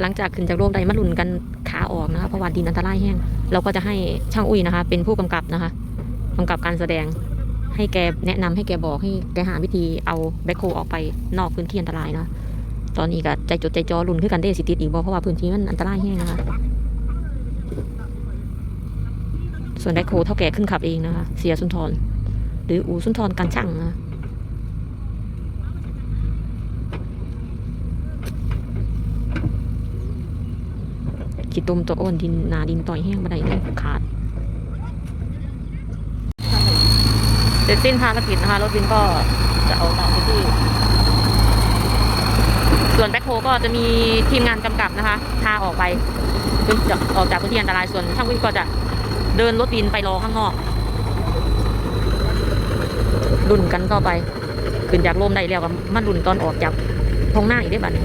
หลังจากขึ้นจากโลกใดมาลุนกันขาออกนะคะเพราะว่าดินอันตรายแห้งเราก็จะให้ช่างอุ้ยนะคะ เป็นผู้กำกับนะคะกำกับการแสดง ให้แกแนะนำให้แกบอกให้แกหาวิธีเอาแบ็คโฮออกไปนอกพื้นที่อันตรายนะตอนนี้ก็ใจจดใจจ่อลุ้นคือกันได้สิติดอีกบ่เพราะว่าพื้นที่มันอันตรายแห้งนะคะส่วนแบ็คโฮเท่าแก่ขึ้นขับเองนะคะ เสียสุนทร หรืออูสุนทรการช่างนะ ขีดตุมตัวอ้นดินนาดินต่อยแห้งบันไดเนี่ยขาดเสร็จสิ้นภารกิจนะคะรถวินก็จะเอาต่อไปที่ ส่วนแบ็คโฮก็จะมีทีมงานกำกับนะคะพาออกไปอจะออกจากพื้นที่อันตรายส่วนช่างวินก็จะเดินรถวินไปรอข้างนอกรุ่นกันก็ไป ขึ้นจากลมได้แล้วก็มันรุ่นตอนออกจากท้องหน้าอีกได้บัดนี้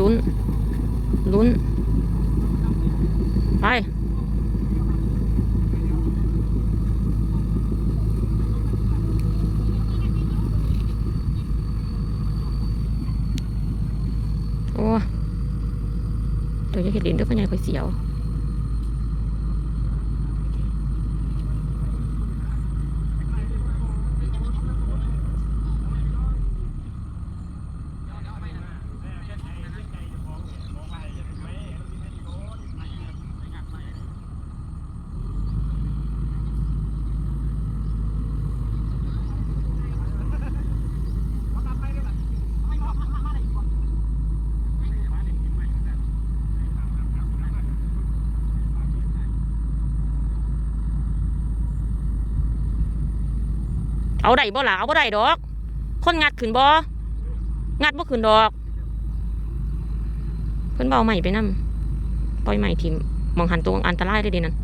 ลุ้น ลุ้น ไป โอ้ เดี๋ยวจะเห็นดินด้วยพญายคอยเสียว เอาได้บ่หล่ะเอาบ่ได้ดอก คนงัดขึ้นบ่งัดบ่ขึ้นดอก เพิ่นเบาใหม่ไปนำปล่อยใหม่ทิมมองหันตัวอันตรายเลยดีนั่น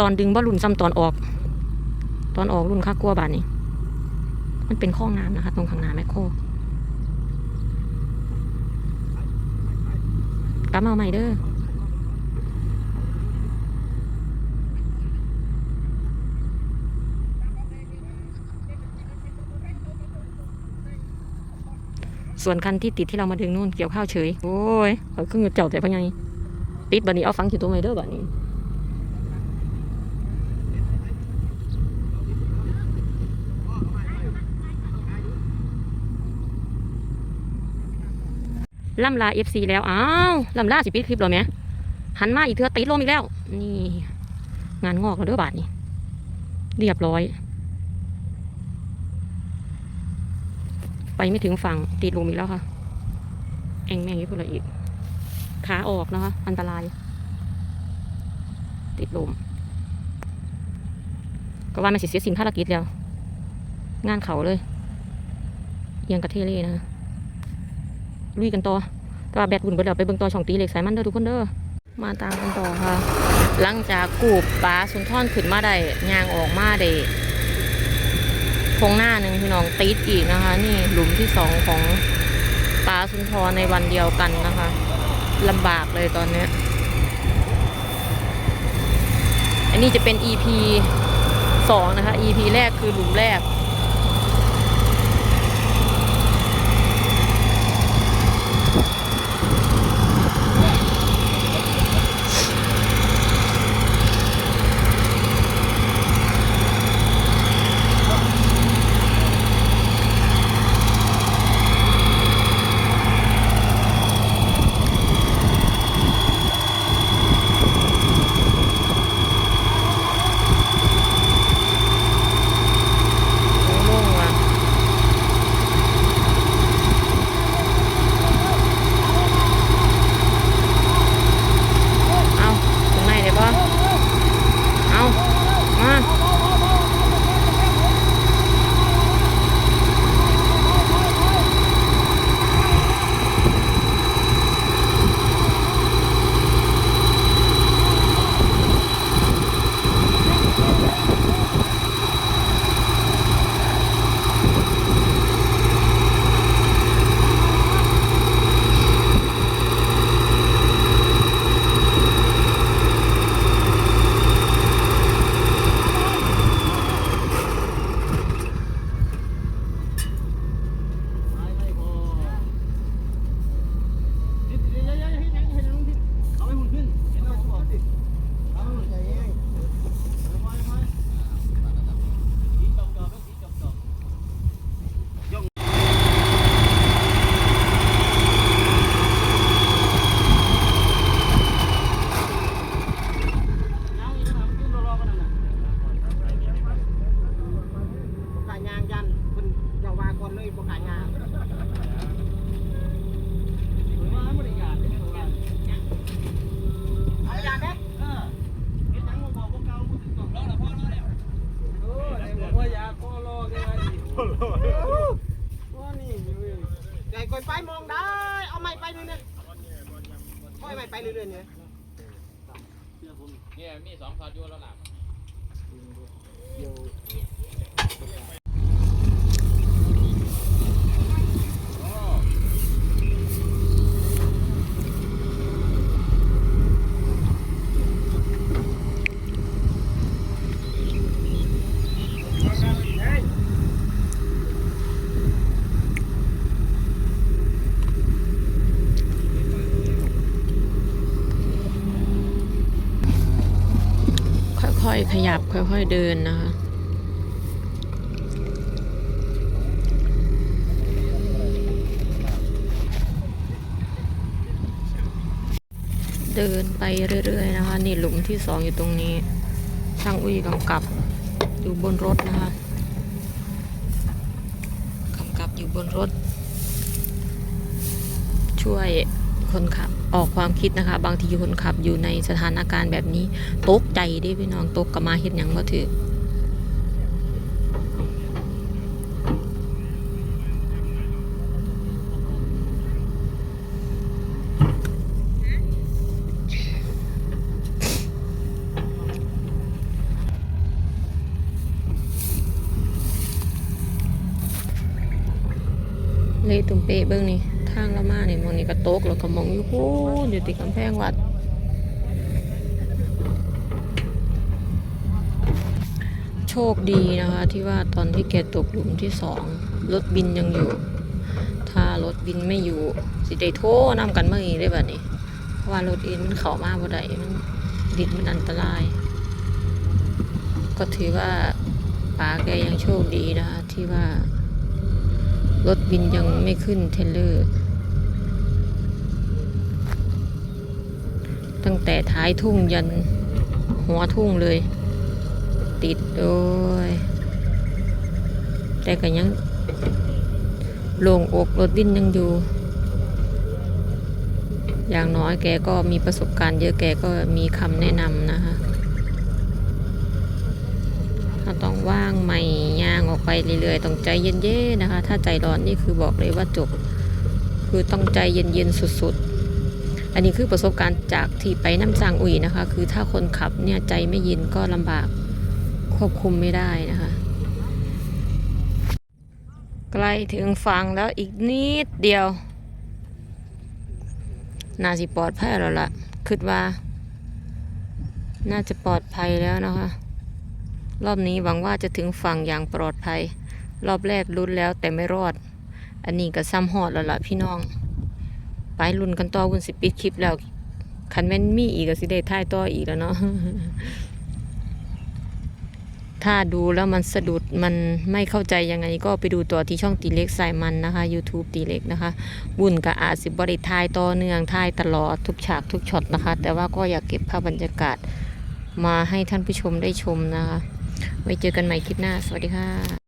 ตอนดึงบ่รุ่นซ้ำตอนออก ตอนออกรุ่นค่ากลัวบาดนี้ มันเป็นข้องน้ำนะคะ ตรงข้างหน้าแมคโครกลับมาเอาใหม่เด้อส่วนคันที่ติดที่เรามาดึงนู่นเกี่ยวข้าวเฉย โอ้ยเขาขึ้นเจ้าแต่พังไงติดบันนี้เอาฟังอยู่ตรงไหนเด้อบันนี้ ล่ำลาเอฟซีแล้ว อ้าวล่ำลาสิปิดคลิปเหรอแม่หันมาอีกเทือติดลมอีกแล้ว นี่ งานงอกแล้วด้อบาทนี่เรียบร้อย ไปไม่ถึงฝั่งติดลมอีกแล้วค่ะแองแม่งยี่ปุ่นละอีก ขาออกนะคะ อันตราย ติดลมก็ว่ามันเสียสิ่งภารกิจแล้ว งานเขาเลยเอียงกระเทเล่นะคะ ลุยกันต่อแต่ว่าแบตบุญเบิดแล้วไปเบิ่งต่อช่องตีเหล็กสายมันเด้อทุกคนเด้อมาตามกันต่อค่ะ หลังจากกูบปลาสุนทรขึ้นมาได้ยางออกมาได้พงหน้าหนึ่งพี่น้องติดอีกนะคะ นี่หลุมที่สองของปลาสุนทรในวันเดียวกันนะคะลำบากเลยตอนเนี้ยอันนี้จะเป็น EP สองนะคะ EP แรกคือหลุมแรก ไก่กอยไปมองได้ เอาไม้ไปเรื่อยๆค่อยไม้ไปเรื่อยๆเนี่ยเนี่ยมีสองพอดอยู่แล้วล่ะ ค่อย ๆขยับค่อยๆเดินนะคะเดินไปเรื่อย ๆ นะคะ นี่หลุมที่สองอยู่ตรงนี้ ช่างอุ้ยกำกับอยู่บนรถนะคะกำกับอยู่บนรถ ช่วย คนขับออกความคิดนะคะ บางทีคนขับอยู่ในสถานการณ์แบบนี้ตกใจเด้พี่น้องตกกับมาเฮ็ดหยังบ่ถือเลยตุ่มเปะเบิ้งนี่ ตกแล้วก็มองอยู่พูนอยู่ติดกำแพงวัด โชคดีนะคะ ที่ว่าตอนที่แกตกหลุมที่สองรถบินยังอยู่ ถ้ารถบินไม่อยู่ สิได้โทรนำกันเมื่อนี้ได้แบบนี้เพราะว่ารถเอ็นมันเข้ามาบ่ได้มันดินมันอันตราย ก็ถือว่าป๋าแกยังโชคดีนะคะที่ว่ารถบินยังไม่ขึ้นเทเลอร์ ตั้งแต่ท้ายทุ่งยันหัวทุ่งเลย ติดโดยแต่ก็ยังโล่งอกรถบินยังอยู่ อย่างน้อยแกก็มีประสบการณ์เยอะแกก็มีคำแนะนำนะคะถ้าต้องว่างใหม่ย่างออกไปเรื่อยๆ ต้องใจเย็นๆนะคะ ถ้าใจร้อนนี่คือบอกเลยว่าจบ คือต้องใจเย็นๆสุดๆ อันนี้คือประสบการณ์จากที่ไปน้ำจางอุ่ยนะคะ คือถ้าคนขับเนี่ยใจไม่เย็นก็ลำบากควบคุมไม่ได้นะคะ ใกล้ถึงฝั่งแล้วอีกนิดเดียว น่าสิปลอดภัยแล้วล่ะคิดว่า น่าจะปลอดภัยแล้วนะคะ รอบนี้หวังว่าจะถึงฝั่งอย่างปลอดภัย รอบแรกลุ้นแล้วแต่ไม่รอด อันนี้ก็ซ้ำหอดแล้วล่ะพี่น้อง ไปลุ้นกันต่อคุณสิปิดคลิปแล้วคันแม่นมีอีกก็สิได้ถ่ายต่ออีกแล้วเนาะถ้าดูแล้วมันสะดุดมันไม่เข้าใจยังไงก็ไปดูตัวที่ช่องตีเล็กสายมันนะคะ YouTube ตีเล็กนะคะบุญกับอาสิบริทายต่อเนื่องทายตลอดทุกฉากทุกช็อตนะคะ แต่ว่าก็อยากเก็บภาพบรรยากาศมาให้ท่านผู้ชมได้ชมนะคะ ไว้เจอกันใหม่คลิปหน้า สวัสดีค่ะ